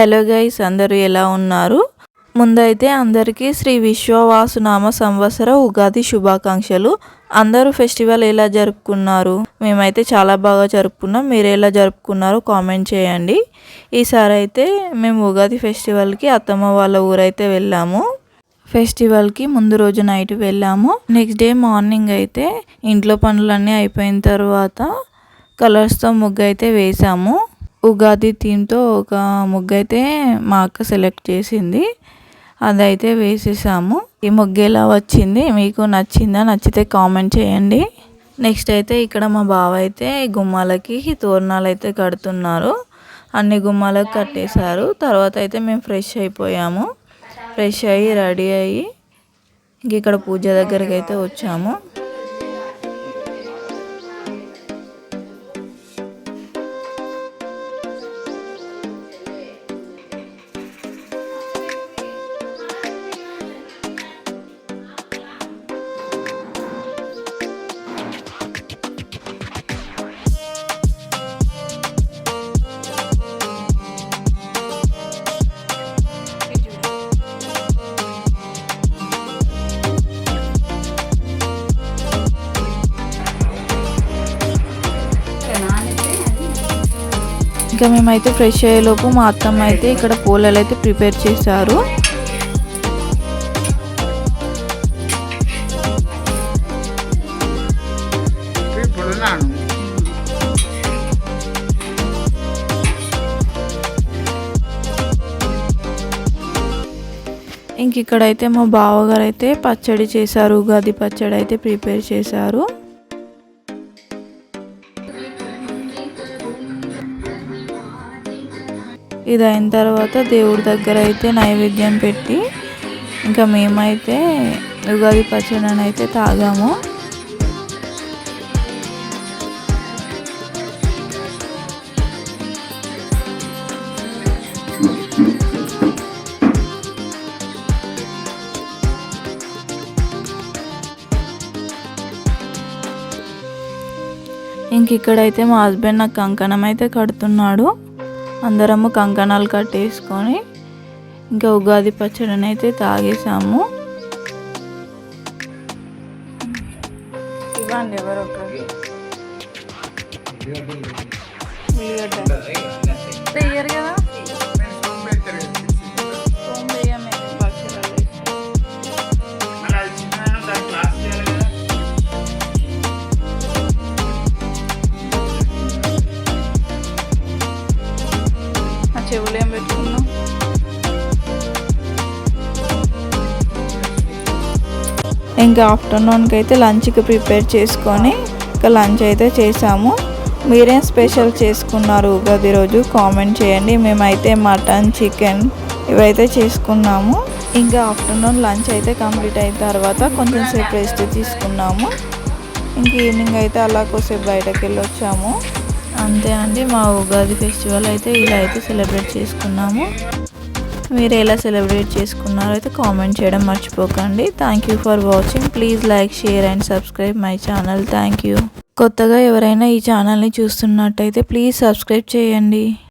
Hello guys అందరూ ఎలా ఉన్నారు? ముందైతే అందరికీ శ్రీ విశ్వవాసునామ సంవత్సర ఉగాది శుభాకాంక్షలు. అందరూ ఫెస్టివల్ ఎలా జరుపుకున్నారు? మేమైతే చాలా బాగా జరుపుకున్నాం. మీరు ఎలా జరుపుకున్నారో కామెంట్ చేయండి. ఈసారి అయితే మేము ఉగాది ఫెస్టివల్కి అత్తమ్మ వాళ్ళ ఊరైతే వెళ్ళాము. ఫెస్టివల్కి ముందు రోజు నైట్ వెళ్ళాము. నెక్స్ట్ డే మార్నింగ్ అయితే ఇంట్లో పనులన్నీ అయిపోయిన తర్వాత కలర్స్తో ముగ్గు అయితే వేసాము. ఉగాది థీమ్తో ఒక ముగ్గు అయితే మా అక్క సెలెక్ట్ చేసింది. అదైతే వేసేసాము. ఈ ముగ్గు ఎలా వచ్చింది. మీకు నచ్చిందా నచ్చితే కామెంట్ చేయండి. నెక్స్ట్ అయితే ఇక్కడ మా బావ అయితే గుమ్మాలకి తోరణాలు అయితే కడుతున్నారు. అన్ని గుమ్మాలకు కట్టేశారు. తర్వాత అయితే మేము ఫ్రెష్ అయిపోయాము. ఫ్రెష్ అయ్యి రెడీ అయ్యి ఇంక ఇక్కడ పూజ దగ్గరికి అయితే వచ్చాము. ఇంకా మేమైతే ఫ్రెష్ అయ్యేలోపు మా అత్తమ్మ అయితే ఇక్కడ పూలలు అయితే ప్రిపేర్ చేశారు. ఇంక ఇక్కడైతే మా బావగారు అయితే పచ్చడి చేశారు ఉగాది పచ్చడి అయితే ప్రిపేర్ చేశారు. ఇది అయిన తర్వాత దేవుడి దగ్గర అయితే నైవేద్యం పెట్టి ఇంకా మేమైతే ఉగాది పచ్చడిని అయితే తాగాము. ఇంక ఇక్కడైతే మా హస్బెండ్ నాకు కంకణం అయితే కడుతున్నాడు. అందరము కంకణాలు కట్టేసుకొని ఇంకా ఉగాది పచ్చడిని అయితే తాగేసాము ఇవ్వండి ఎవరు కదా ఇంకా ఆఫ్టర్నూన్కి అయితే లంచ్కి ప్రిపేర్ చేసుకొని ఇంకా లంచ్ అయితే చేసాము. మీరేం స్పెషల్ చేసుకున్నారు ఉగాది రోజు? కామెంట్ చేయండి. మేమైతే మటన్ చికెన్ ఇవైతే చేసుకున్నాము. ఇంకా ఆఫ్టర్నూన్ లంచ్ అయితే కంప్లీట్ అయిన తర్వాత కొంచెం సేపు రెస్ట్ తీసుకున్నాము. ఇంక ఈవినింగ్ అయితే అలా కొద్దిసేపు బయటకు వెళ్ళి వచ్చాము అంతే అండి మా ఉగాది ఫెస్టివల్ అయితే ఇలా అయితే సెలబ్రేట్ చేసుకున్నాము. మీరు ఎలా సెలబ్రేట్ చేసుకున్నారో అయితే కామెంట్ చేయడం మర్చిపోకండి. Thank you for watching please like share and subscribe my channel thank you కొత్తగా ఎవరైనా ఈ ఛానల్ని చూస్తున్నట్టయితే ప్లీజ్ సబ్స్క్రైబ్ చేయండి.